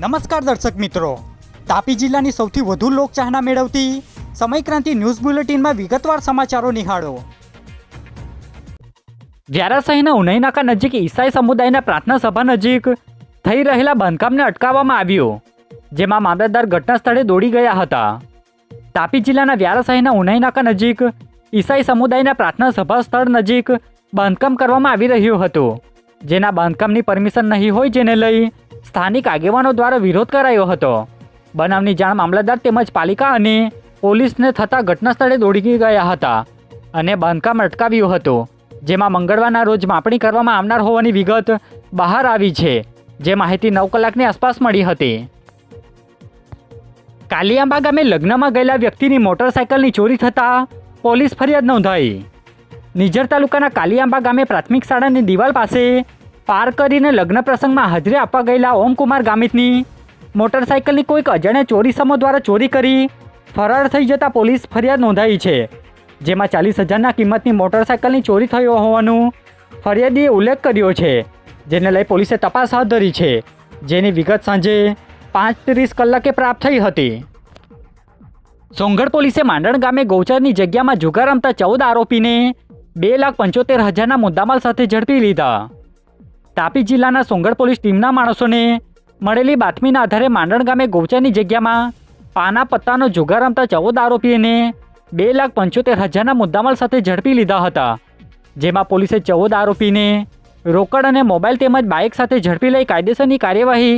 નમસ્કાર દર્શક મિત્રો. તાપી જિલ્લાની સૌથી વધુ લોકચાહના મેળવતી સમયક્રાંતિ ન્યૂઝ બુલેટિનમાં વિગતવાર સમાચારો નિહાળો. વ્યારા શહેરના નજીક ઈસાઈ સમુદાયના પ્રાર્થના સભા નજીક થઈ રહેલા બાંધકામને અટકાવવામાં આવ્યું, જેમાં મામલતદાર ઘટના સ્થળે દોડી ગયા હતા. તાપી જિલ્લાના વ્યારા શહેરના ઉનાઈ નજીક ઈસાઈ સમુદાયના પ્રાર્થના સભા સ્થળ નજીક બાંધકામ કરવામાં આવી રહ્યું હતું, જેના બાંધકામની પરમિશન નહીં હોય જેને લઈ સ્થાનિક આગેવાનો દ્વારા વિરોધ કરાયો હતો. બનાવની જાણ મામલતદાર તેમજ પાલિકા અને પોલીસને થતાં ઘટના સ્થળે દોડી ગયા હતા અને બાંધકામ અટકાવ્યું હતું, જેમાં મંગળવારના રોજ માપણી કરવામાં આવનાર હોવાની વિગત બહાર આવી છે, જે માહિતી નવ કલાકની આસપાસ મળી હતી. કાલિયાંબા ગામે લગ્નમાં ગયેલા વ્યક્તિની મોટરસાયકલની ચોરી થતાં પોલીસ ફરિયાદ નોંધાઈ. નિઝર તાલુકાના કાલિયાંબા ગામે પ્રાથમિક શાળાની દિવાલ પાસે પાર કરીને લગ્ન પ્રસંગમાં હાજરી આપવા ગયેલા ઓમકુમાર ગામિતની. મોટરસાયકલની કોઈક અજાણ્યા ચોરીસમો દ્વારા ચોરી કરી. ફરાર થઈ જતા પોલીસ ફરિયાદ નોંધાઈ છે, જેમાં ચાલીસ હજારના કિંમતની મોટરસાયકલની ચોરી થયો હોવાનું ફરિયાદીએ ઉલ્લેખ કર્યો છે, જેને લઈ પોલીસે તપાસ હાથ ધરી છે, જેની વિગત સાંજે પાંચ ત્રીસ કલાકે પ્રાપ્ત થઈ હતી. સોંગઢ પોલીસે માંડણ ગામે ગૌચરની જગ્યામાં જુગાર રમતા ચૌદ આરોપીને બે લાખ પંચોતેર હજારના મુદ્દામાલ સાથે ઝડપી લીધા. તાપી જિલ્લાના સોંગડ પોલીસ ટીમના માણસોને મળેલી બાતમીના આધારે માંડણ ગામે ગૌચરની જગ્યામાં પાના પત્તાનો જુગાર રમતા ચૌદ આરોપીને બે લાખ પંચોતેર હજારના મુદ્દામાલ સાથે ઝડપી લીધા હતા, જેમાં પોલીસે ચૌદ આરોપીને રોકડ અને મોબાઈલ તેમજ બાઇક સાથે ઝડપી લઈ કાયદેસરની કાર્યવાહી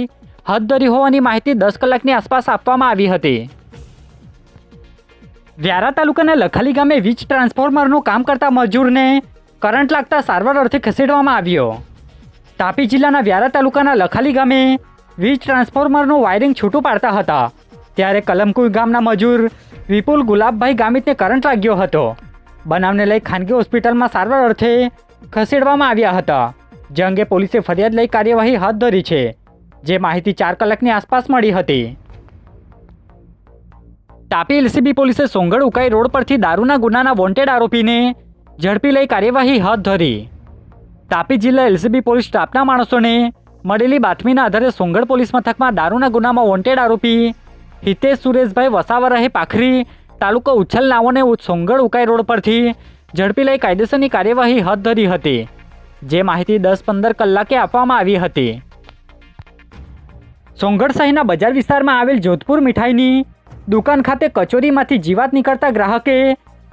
હાથ ધરી હોવાની માહિતી દસ કલાકની આસપાસ આપવામાં આવી હતી. વ્યારા તાલુકાના લખાલી ગામે વીજ ટ્રાન્સફોર્મરનું કામ કરતા મજૂરને કરંટ લાગતા સારવાર અર્થે ખસેડવામાં આવ્યો. તાપી જિલ્લાના વ્યારા તાલુકાના લખાલી ગામે વીજ ટ્રાન્સફોર્મરનું વાયરિંગ છૂટું પાડતા હતા. ત્યારે કલમકુઈ ગામના મજૂર વિપુલ ગુલાબભાઈ ગામિતને કરંટ લાગ્યો હતો. બનાવને લઈ ખાનગી હોસ્પિટલમાં સારવાર અર્થે ખસેડવામાં આવ્યા હતા. જે અંગે પોલીસે ફરિયાદ લઈ કાર્યવાહી હાથ ધરી છે. જે માહિતી ચાર કલાકની આસપાસ મળી હતી. તાપી એલસીબી પોલીસે સોંગળ ઉકાઈ રોડ પરથી દારૂના ગુનાના વોન્ટેડ આરોપીને ઝડપી લઈ કાર્યવાહી હાથ ધરી. તાપી જિલ્લા એલસીબી પોલીસ સ્ટાફના માણસોને મળેલી બાતમીના આધારે સોંગઢ પોલીસ મથકમાં દારૂના ગુનામાં વોન્ટેડ આરોપી હિતેશ સુરેશભાઈ વસાવરાહે પાખરી તાલુકો ઉછલ નાવોને સોંગઢ ઉકાઈ રોડ પરથી ઝડપી લઈ કાયદેસરની કાર્યવાહી હાથ ધરી હતી. જે માહિતી દસ પંદર કલાકે આપવામાં આવી હતી. સોંગઢ શહેરના બજાર વિસ્તારમાં આવેલ જોધપુર મીઠાઈની દુકાન ખાતે કચોરીમાંથી જીવાત નીકળતા ગ્રાહકે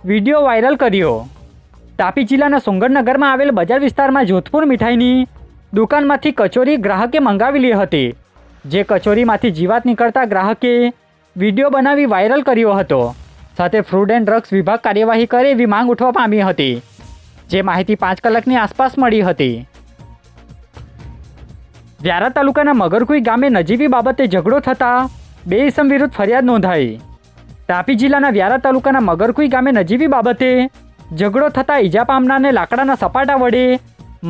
વીડિયો વાયરલ કર્યો. તાપી જિલ્લાના સુંગરનગરમાં આવેલ બજાર વિસ્તારમાં જોધપુર મીઠાઈની દુકાનમાંથી કચોરી ગ્રાહકે મંગાવેલી હતી, જે કચોરીમાંથી જીવાત નીકળતા ગ્રાહકે વીડિયો બનાવી વાયરલ કર્યો હતો. સાથે ફ્રૂડ એન્ડ ડ્રગ્સ વિભાગ કાર્યવાહી કરે એવી માંગ ઉઠવા પામી હતી, જે માહિતી પાંચ કલાકની આસપાસ મળી હતી. વ્યારા તાલુકાના મગરકુઈ ગામે નજીવી બાબતે ઝઘડો થતાં બે ઇસમ વિરુદ્ધ ફરિયાદ નોંધાઈ. તાપી જિલ્લાના વ્યારા તાલુકાના મગરકુઈ ગામે નજીવી બાબતે ઝઘડો થતાં ઈજા પામનારને લાકડાના સપાટા વડે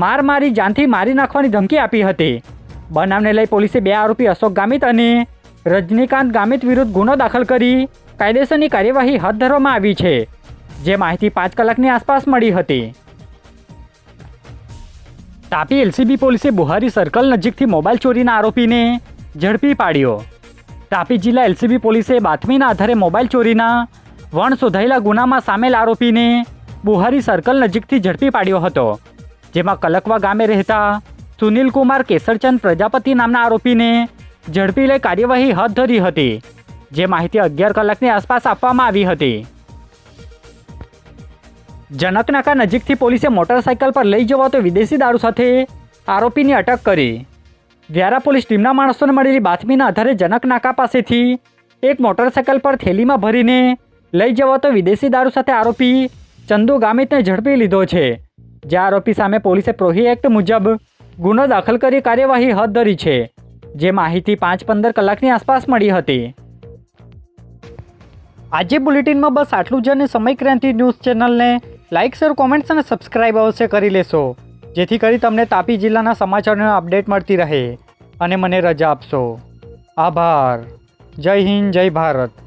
માર મારી જાનથી મારી નાખવાની ધમકી આપી હતી. બનાવને લઈ પોલીસે બે આરોપી અશોક ગામિત અને રજનીકાંત ગામિત વિરુદ્ધ ગુનો દાખલ કરી કાયદેસરની કાર્યવાહી હાથ ધરવામાં આવી છે, જે માહિતી પાંચ કલાકની આસપાસ મળી હતી. તાપી એલસીબી પોલીસે બુહારી સર્કલ નજીકથી મોબાઈલ ચોરીના આરોપીને ઝડપી પાડ્યો. તાપી જિલ્લા એલસીબી પોલીસે બાતમીના આધારે મોબાઈલ ચોરીના વણ શોધાયેલા ગુનામાં સામેલ આરોપીને બુહારી સર્કલ નજીકથી ઝડપી પાડ્યો હતો, જેમાં કલકવા ગામે રહેતા સુનિલ કુમાર કેસરચંદ પ્રજાપતિ નામના આરોપીને ઝડપી લઈ કાર્યવાહી હાથ ધરી હતી, જે માહિતી અગિયાર કલાકની આસપાસ આપવામાં આવી હતી. જનકનાકા નજીકથી પોલીસે મોટરસાયકલ પર લઈ જવાતો વિદેશી દારૂ સાથે આરોપીની અટક કરી. વ્યારા પોલીસ ટીમના માણસોને મળેલી બાતમીના આધારે જનકનાકા પાસેથી એક મોટરસાયકલ પર થેલીમાં ભરીને લઈ જવાતો વિદેશી દારૂ સાથે આરોપી ચંદુ ગામિતને ઝડપી લીધો છે. જે આરોપી સામે પોલીસે પ્રોહી એક્ટ મુજબ ગુનો દાખલ કરી કાર્યવાહી હાથ ધરી છે, જે માહિતી પાંચ પંદર કલાકની આસપાસ મળી હતી. આજે બુલેટિનમાં બસ આટલું જ અને સમય ક્રાંતિ ન્યૂઝ ચેનલને લાઇક શેર, કોમેન્ટ્સ અને સબસ્ક્રાઇબ અવશ્ય કરી લેશો, જેથી કરી તમને તાપી જિલ્લાના સમાચારનો અપડેટ મળતી રહે. અને મને રજા આપશો. આભાર. જય હિન્દ, જય ભારત.